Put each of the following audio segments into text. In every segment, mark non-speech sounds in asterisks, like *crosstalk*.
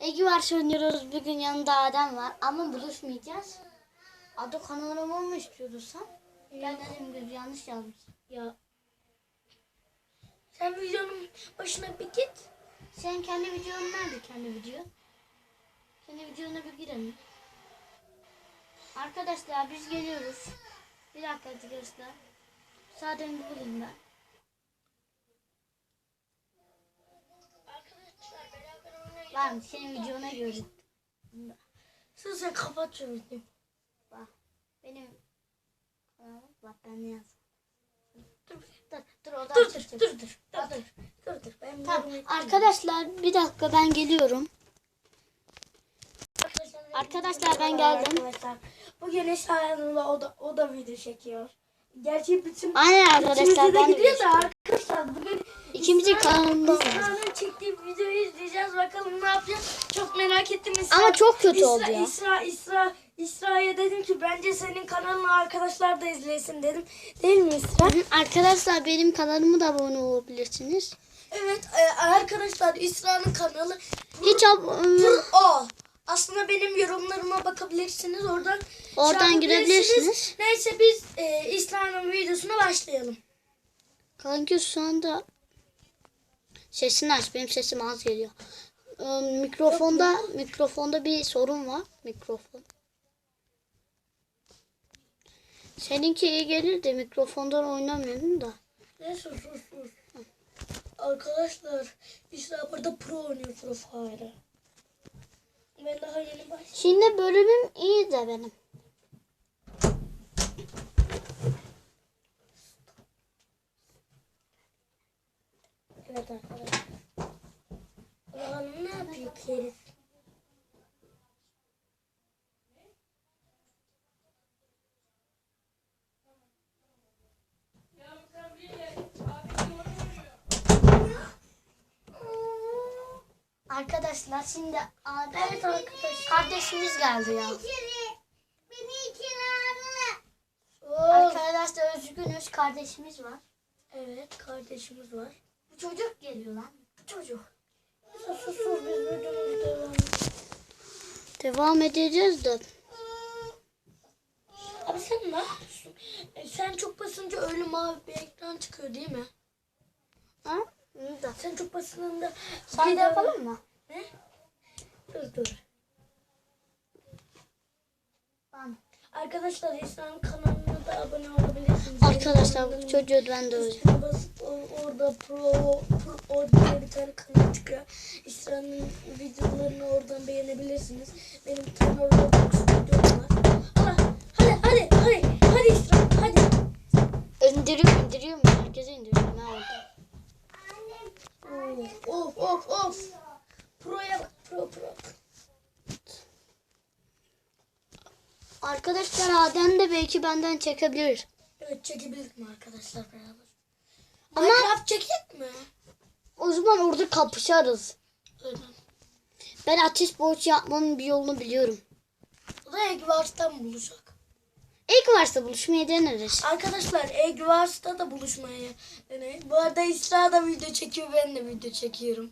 Egi var oynuyoruz. Bugün yanında Adem var. Ama buluşmayacağız. Adı kanalıma mı istiyordu sen? Ben dedim ki yanlış yazmış. Ya sen videonun başına bir git. Sen kendi videon nerede kendi video? Kendi videona bir girelim. Arkadaşlar biz geliyoruz. Bir dakika arkadaşlar. Zaten bulayım ben. Lan senin videona göre. Sen sen kapat şu videoyu. Bak benim kanalım bak ben ne yazdım. Dur Dur dur dur dur dur dur dur dur dur dur. Ben Tamam yorum etmeyeyim. arkadaşlar bir dakika ben geliyorum. Arkadaşlar, ben geldim. Arkadaşlar bugün Esra Hanım'la o da, o da video çekiyor. Gerçi bütün Aynen arkadaşlar ben gidiyor da arkadaşlar bugün İkimizin kanalında var. İsra'nın çektiği videoyu izleyeceğiz. Bakalım ne yapacağız. Çok merak ettim. İsra, Ama çok kötü İsra, oldu ya. İsra, İsra, İsra'ya dedim ki bence senin kanalını arkadaşlar da izlesin dedim. Değil mi İsra? Arkadaşlar benim kanalıma da abone olabilirsiniz. Evet e, arkadaşlar İsra'nın kanalı Hiç ab- Pur O. Aslında benim yorumlarıma bakabilirsiniz. Oradan Oradan girebilirsiniz. Neyse biz e, İsra'nın videosuna başlayalım. Kanki şu anda sesini aç. Benim sesim az geliyor. Ee, mikrofonda mikrofonda bir sorun var. Mikrofon. Seninki iyi gelir de mikrofondan oynamıyorum da. Neyse sus sus. Arkadaşlar İsra burada pro oynuyor Pro Fire. Ben daha yeni başladım. Şimdi bölümüm iyi de benim. Evet arkadaşlar. Bakalım ne yapıyor ki herif? Arkadaşlar şimdi Adem Evet arkadaşlar. kardeşimiz geldi ya. Beni içeri Arkadaşlar üzgünüz kardeşimiz var. Evet kardeşimiz var. Bu çocuk geliyor lan. Çocuk. Sus sus sus biz devam Devam edeceğiz de. Abi sen ne yapıyorsun? E, sen çok basınca öyle mavi bir ekran çıkıyor değil mi? Ha? Da. Sen çok basınca... Sen de yapalım mı? Dur dur. Tamam. Arkadaşlar İslam kanalına da abone olabilirsiniz. Arkadaşlar bu çocuğu ben de. Üstüne basıp orada pro, pro o diye bir tane kanal çıkıyor. İslam'ın videolarını oradan beğenebilirsiniz. Benim tane Roblox videom var. Hadi hadi hadi hadi İslam hadi. İndiriyor indiriyor mu? Herkese indiriyor. Ne oldu? Of of of. Pro'ya bak pro pro. Arkadaşlar Adem de belki benden çekebilir. Evet çekebiliriz mi arkadaşlar beraber? Ama- Minecraft çekecek mi? O zaman orada kapışarız. Aynen. Ben ateş borç yapmanın bir yolunu biliyorum. O da Eggwars'tan buluşacak. İlk varsa buluşmaya deneriz. Arkadaşlar Eggwars'ta da buluşmaya deneyin. Bu arada İsra da video çekiyor ben de video çekiyorum.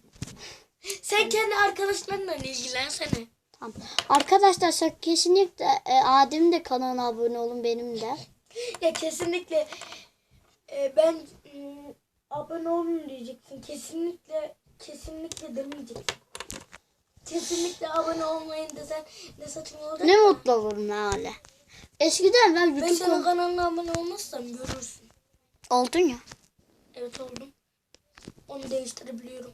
Sen kendi arkadaşlarınla ilgilensene. Tamam. Arkadaşlar kesinlikle e, Adem'in de kanalına abone olun benim de. *laughs* Ya kesinlikle e, ben mm, abone olun diyeceksin. Kesinlikle kesinlikle demeyeceksin. Kesinlikle abone olmayın desen ne saçma olacak. Ne mutlu olurum ya öyle. Eskiden ben Ben YouTube senin kan- kanalına abone olmazsam görürsün. oldun ya. Evet oldum. Onu değiştirebiliyorum.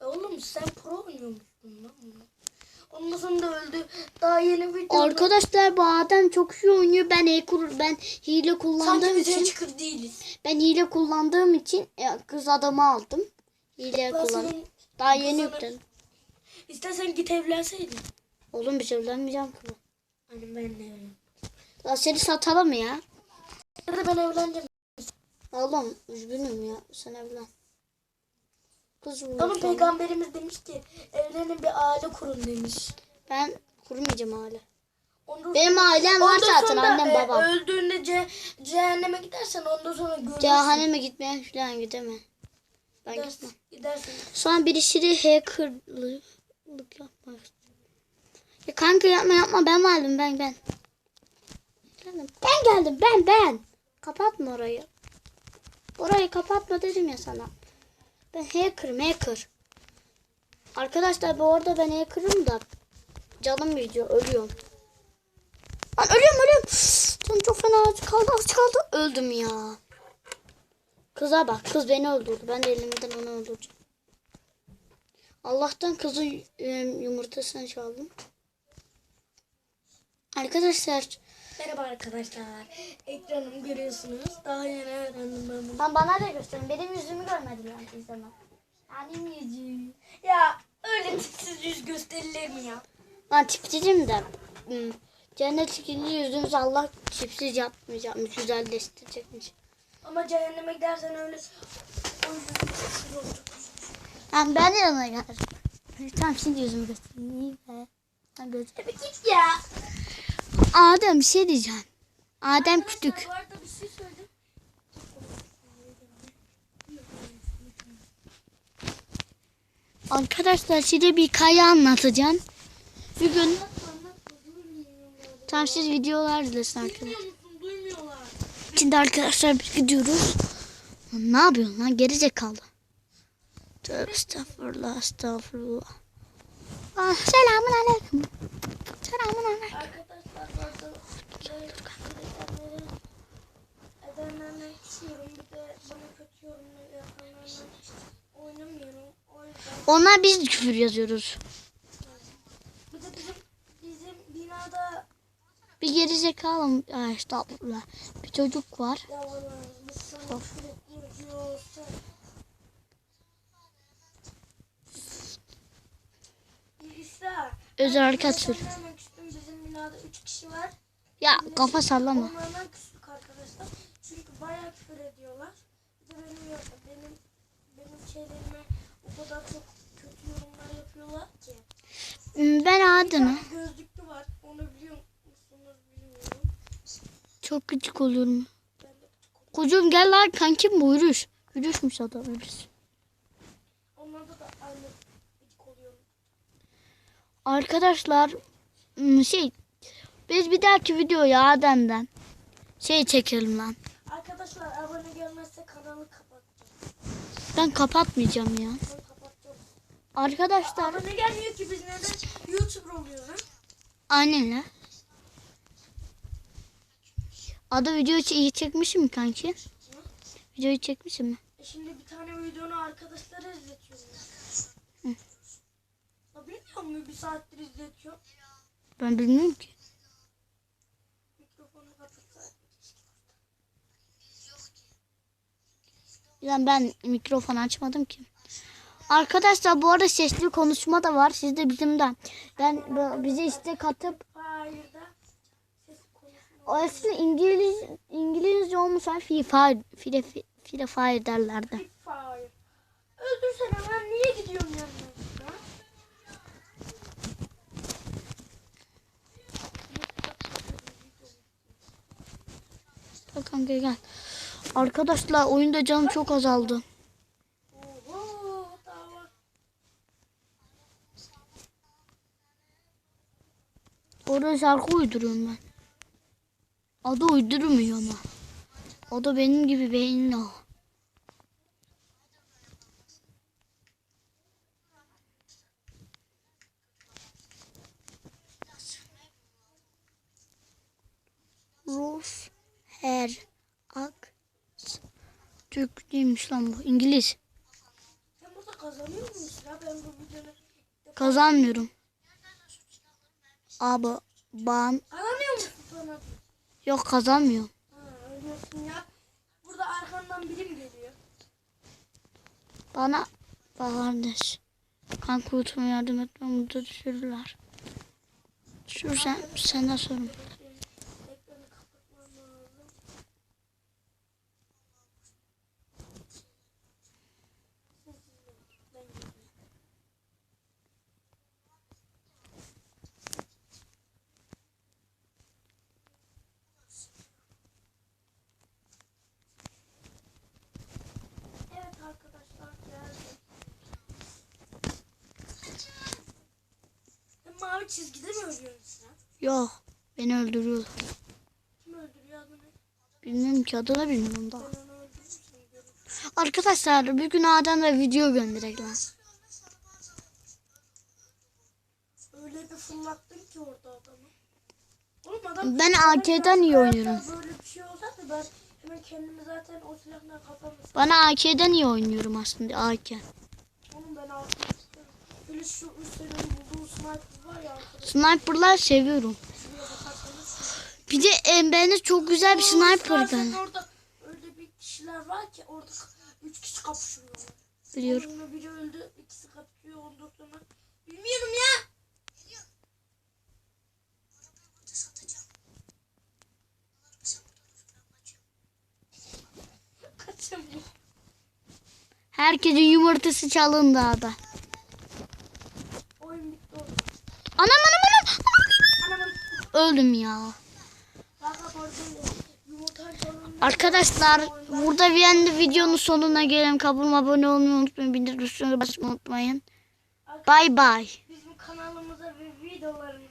Ya oğlum sen pro oynuyormuşsun lan bunu. Sonra da öldü. Daha yeni video. Arkadaşlar bu Adem çok iyi oynuyor. Ben e kur ben hile Sanki kullandığım biz için kır değiliz. ben hile kullandığım için e, kız adamı aldım. Hile kullan. Daha yeni yükledim. İstersen git evlenseydin. Oğlum bir şey evlenmeyeceğim kızla. Hani ben de evlen. Ya seni satalım ya. Ya da ben evleneceğim. Oğlum üzgünüm ya. Sen evlen. Kız Ama peygamberimiz demiş ki evlenin bir aile kurun demiş. Ben kurmayacağım aile. Ondan Benim ailem var ondan zaten sonra, annem e, babam. Öldüğünde ce- cehenneme gidersen ondan sonra görürsün. Cehenneme gitmeye falan gidemem. Ben Gider, gitmem. gidersiniz. Sonra birisi hackerlık yapmak. Ya kanka yapma yapma ben vardım ben ben. Geldim. Ben geldim ben ben. Kapatma orayı. Orayı kapatma dedim ya sana. Ben hacker'ım hacker. Arkadaşlar bu arada ben hacker'ım da canım gidiyor ölüyorum. Lan ölüyorum ölüyorum. Canım çok fena acı kaldı az kaldı. Öldüm ya. Kıza bak kız beni öldürdü. Ben de elimden onu öldüreceğim. Allah'tan kızı e, yumurtasını çaldım. Arkadaşlar Merhaba arkadaşlar. Ekranımı görüyorsunuz. Daha yeni öğrendim ben bunu. ben bana da gösterin. Benim yüzümü görmediler izleme. Benim yüzüm. Ya öyle tipsiz yüz gösterilir mi ya? Ben tipsizim de. hmm, Cennet ikinci yüzümüzü Allah tipsiz yapmayacakmış. Güzelleştirecekmiş. Ama cehenneme gidersen öyle o yüzden tipsiz olacak. Yani ben de yanına geldim. Tamam şimdi yüzümü göstereyim. İyi be. Ben göz- E bir git ya. Adem bir şey diyeceğim. Adem küçük. Bu arada bir şey söyledim. Arkadaşlar size bir hikaye anlatacağım. Bir gün tam siz videolar izlesin arkadaşlar. Şimdi arkadaşlar biz gidiyoruz. Lan ne yapıyorsun lan geri zekalı. Tövbe estağfurullah estağfurullah. Ah, selamun aleyküm. Selamun aleyküm. Arkadaşlar bu arada böyle edenlerden içiyorum. Bir de bana kötü yorumlar yapanlardan oynamıyorum. O yüzden Onlar biz küfür yazıyoruz. bir de bizim bizim binada Bir geri zekalı. Bir çocuk var. İsa. Özel sana sür. Bizim binada 3 kişi var. Ya kafa sallama. Onlardan küslük arkadaşlar. Çünkü bayağı küfür ediyorlar. Bir de benim benim benim şeylerime o kadar çok kötü yorumlar yapıyorlar ki. Hmm, Ben tane gözlüklü var. Onu biliyor musunuz bilmiyorum. çok küçük oldum. Kocam gel lan kankim bu yürüyüş. Yürüyüşmüş adam yürüyüş. Onlarda da aynı gıcık oluyorum. Arkadaşlar hmm, şey biz bir dahaki videoya Adem'den şey çekelim lan. Arkadaşlar abone gelmezse kanalı kapatacağım. Ben kapatmayacağım ya. Ben kapatacağım. Arkadaşlar Abone gelmiyor ki biz neden YouTuber oluyoruz ha? aynen la. Adı video iyi çekmişim mi kanki? Videoyu çekmişim mi? E şimdi bir tane videonu arkadaşlara izletiyorum. Hı. Ya bilmiyor musun bir saattir izletiyor. Ben bilmiyorum ki. Yani ben mikrofon açmadım ki. Arkadaşlar bu arada sesli konuşma da var. Siz de bizimden. Ben bize istek atıp o aslında İngiliz İngilizce olmuş var. Free Fire, Free, Free Fire derlerdi. Big Fire. Öldürsene lan niye gidiyorsun yanına? Gel kanka gel. Arkadaşlar oyunda canım çok azaldı. Orada şarkı uyduruyorum ben. Adı uydurmuyor ama. O da benim gibi beyinli o. Değilmiş lan bu. İngiliz. Sen burada kazanıyor musun ya? Ben bu videonu Kazanmıyorum. Abi ben Kazanıyor musun sana? yok kazanmıyorum. Ha ölüyorsun ya. Burada arkandan birim geliyor. Bana kardeş. Kan kurutma yardım etmem burada düşürürler. Düşürsen senden sorun. Ekranı kapatmam lazım. Ben gidiyorum. Evet arkadaşlar Adamı çizgide mi öldürüyorsun? Yok. Beni öldürüyor. Kim öldürüyor adını? Bilmiyorum ki adını bilmiyorum daha. Arkadaşlar bir gün Adem'le video gönderek lan. Öyle bir fırlattın ki orada adamı. Oğlum adam... Ben AK'den iyi oynuyorum. Böyle bir şey olsa da ben hemen kendimi zaten o silahla kapamıştım. Bana AK'den iyi oynuyorum aslında AK. Oğlum ben istiyorum. Böyle şu üstlerin bulduğu Sniper'lar seviyorum. Bir de e, bende çok güzel bir sniper ben. Orada öyle bir kişiler var ki orada üç kişi kapışıyorlar. Biliyorum. Onunla biri öldü, ikisi kapışıyor ondan sonra. Bilmiyorum ya. Herkesin yumurtası çalındı ada. Anam anam anam. Öldüm ya. Arkadaşlar burada bir de videonun sonuna gelelim. Kanalıma abone olmayı unutmayın. Bildirim basmayı unutmayın. Bay bay. Bizim kanalımıza ve videolarımıza